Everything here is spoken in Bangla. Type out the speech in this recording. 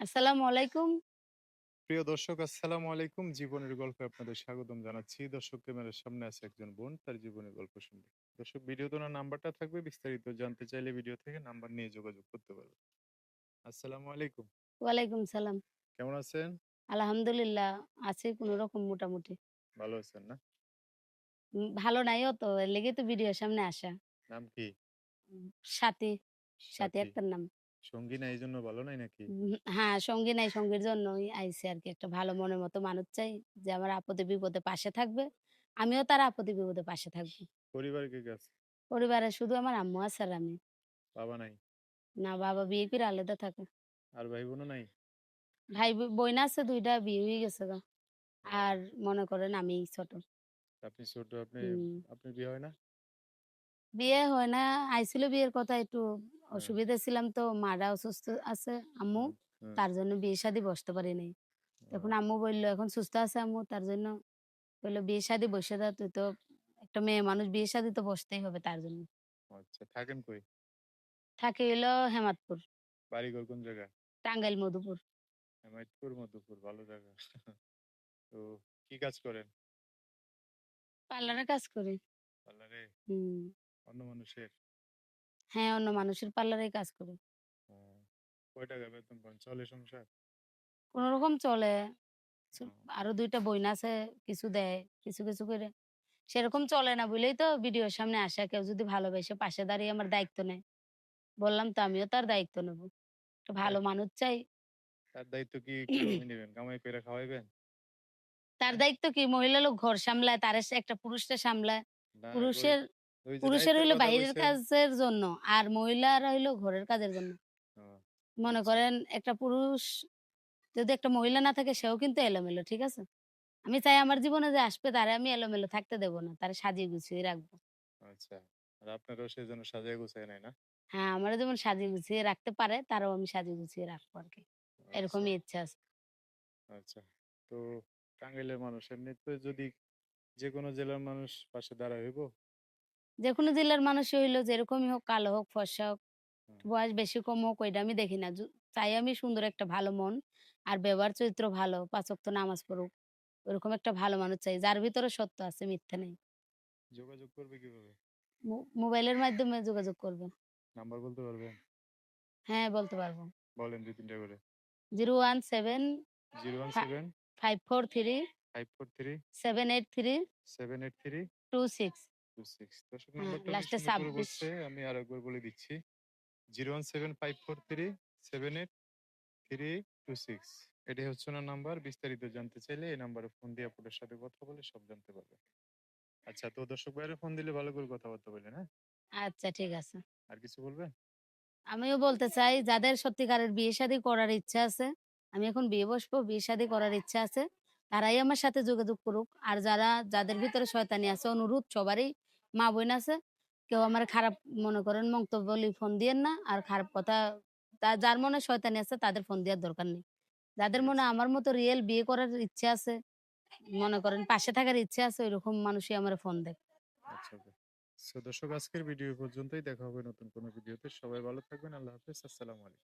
আসসালামু আলাইকুম। প্রিয় দর্শক আসসালামু আলাইকুম। জীবনের গল্পে আপনাদের স্বাগতম জানাচ্ছি। দর্শক ক্যামেরার সামনে আছে একজন বোন, তার জীবনের গল্প শুনবে। দর্শক ভিডিওতে ওনার নাম্বারটা থাকবে। বিস্তারিত জানতে চাইলে ভিডিও থেকে নাম্বার নিয়ে যোগাযোগ করতে পারবেন। আসসালামু আলাইকুম। ওয়ালাইকুম সালাম। কেমন আছেন? আলহামদুলিল্লাহ আছি কোনরকম মোটামুটি। ভালো আছেন না? ভালো নাই অত, এর লেগেই তো ভিডিওর সামনে আসা। নাম কি? স্বাতী সাথী। আক্তার নাম। সঙ্গী নাই এইজন্য ভালো নাই নাকি? হ্যাঁ, সঙ্গী নাই, সঙ্গীর জন্যই আইছি আরকি। একটা ভালো মনের মতো মানুষ চাই, যে আমার আপদে বিপদে পাশে থাকবে। আমিও তার আপদে বিপদে পাশে থাকব। পরিবারে কে, কে আছে? পরিবারে শুধু আমার আম্মু আছে আর আমি। বাবা নাই? না বাবা বিয়ে করে আলাদা থাকে। আর ভাই বোনও নাই? ভাই বোন আছে ২ টা বিয়ে হয়ে গেছে গা। আর মনে করেন আমিই ছোট। আপনি ছোট, আপনি হুম। আপনার বিয়ে হয় না? বিয়ে হয় না, আইছিল বিয়ের কথা একটু। অসুবিধা ছিলাম তো মারা অসুস্থ আছে আম্মু। তার জন্য বিয়ে-শাদী বসতে পারি নাই। তখন আম্মু বলল, "এখন সুস্থ আছে আম্মু" তার জন্য বলল, "বিয়ে-শাদী বসে দাও তুই তো একটা মেয়ে মানুষ বিয়ে-শাদী তো বসতেই হবে তার জন্য।" আচ্ছা, থাকেন কই? থাকি হেমাদপুর, বাড়িঘর কোন জায়গায়? টাঙ্গাইল মধুপুর। হেমায়েতপুর, মধুপুর ভালো জায়গা। তো কি কাজ করেন? পার্লারে কাজ করি। পার্লারে? হুম। অন্য মানুষের? হ্যাঁ, অন্য মানুষের পার্লারেই কাজ করি। কয় টাকা বেতন পান? চলে সংসার? কোনরকম চলে। আরও ২ টা বোন আছে, কিছু দেয়, কিছু, কিছু করে। সেরকম চলে না বলেই তো ভিডিওর সামনে আসা। কেউ যদি ভালোবেসে পাশে দাঁড়িয়ে আমার দায়িত্ব নেয়। বললাম তো আমিও তার দায়িত্ব নেব। একটা ভালো মানুষ চাই। তার দায়িত্ব কি নিবেন? কামাই খাওয়াইবেন? তার দায়িত্ব কি? মহিলা লোক ঘর সামলায়, তার একটা পুরুষটা সামলায়। পুরুষের পুরুষের হইল কথা বাহিরের কাজের জন্য। আর মহিলারা হইল ঘরের কাজের জন্য। মনে আচ্ছা। করেন একটা পুরুষ যদি একটা মহিলা না থাকে সেও কিন্তু এলোমেলো, ঠিক আছে? আমি চাই আমার জীবনে যে আসবে তারে আমি এলোমেলো থাকতে দেব না। তারে সাজিয়ে গুছিয়ে রাখব। আচ্ছা। আর আপনারাও সেজন্য সাজায় গুছায় নেয় না? হ্যাঁ, আমারও যেমন সাজিয়ে গুছিয়ে রাখতে পারে, তারও আমি সাজিয়ে গুছিয়ে রাখব আরকি। আচ্ছা, এরকমই ইচ্ছা আছে। আচ্ছা। তো টাঙ্গাইলের মানুষ এমনিতে যদি যেকোনো জেলার মানুষ পাশে দাঁড়ায় হইব? যেকোনো জেলার মানুষই হইল যেরকমই হোক, কালো হোক, ফর্সা হোক, বয়স বেশি কম হোক ওইটা আমি দেখি না। চাই আমি সুন্দর একটা ভালো মন আর ব্যবহার চরিত্র ভালো, ৫ ওয়াক্ত নামাজ পড়ুক। ওরকম একটা ভালো মানুষ চাই। যার ভিতরে সত্য আছে, মিথ্যা নেই। যোগাযোগ করবে কীভাবে? মোবাইলের মাধ্যমে যোগাযোগ করবেন। নাম্বার বলতে পারবেন? হ্যাঁ, বলতে পারব। বলেন ২-৩ টা করে। 017 ফা 017 543 543 783 783 26 26 দর্শক হ্যাঁ, নাম্বারটা অনেক লাস্টে সুন্দর করে 26 বলছে। আমি আরেকবার বলে দিচ্ছি। 017 543 78326 এটাই হচ্ছে ওনার নাম্বার। বিস্তারিত জানতে চাইলে এই নাম্বারে ফোন দিয়ে আপনাদের সাথে কথা বলে সব জানতে পারবেন। আচ্ছা তো দর্শক ফোন দিলে ভালো করে কথাবার্তা বলবেন, হ্যাঁ? আচ্ছা ঠিক আছে। আর কিছু বলবেন? আমিও বলতে চাই যাদের সত্যিকারের বিয়ে-শাদী করার ইচ্ছা আছে, আমি এখন বিয়ে বসবো, বিয়ে-শাদী করার ইচ্ছা আছে, তারাই আমার সাথে যোগাযোগ করুক। আর যারা যাদের ভিতরে শয়তানি আছে অনুরোধ সবারই মা-বোন আছে। কেউ আমার খারাপ মনে করেন মন্তব্য বলি ফোন দিয়েন না। আর খারাপ কথা তা যার মনে শয়তানি আছে তাদের ফোন দেওয়ার দরকার নেই। যাদের মনে আছে। আমার মতো রিয়েল বিয়ে করার ইচ্ছা আছে, মনে করেন পাশে থাকার ইচ্ছা আছে ওইরকম মানুষই আমার ফোন দেয়। আচ্ছা দর্শক আজকের ভিডিও পর্যন্তই। দেখা হবে নতুন কোনো ভিডিওতে। সবাই ভালো থাকবেন। আল্লাহ হাফেজ। আসসালামু আলাইকুম।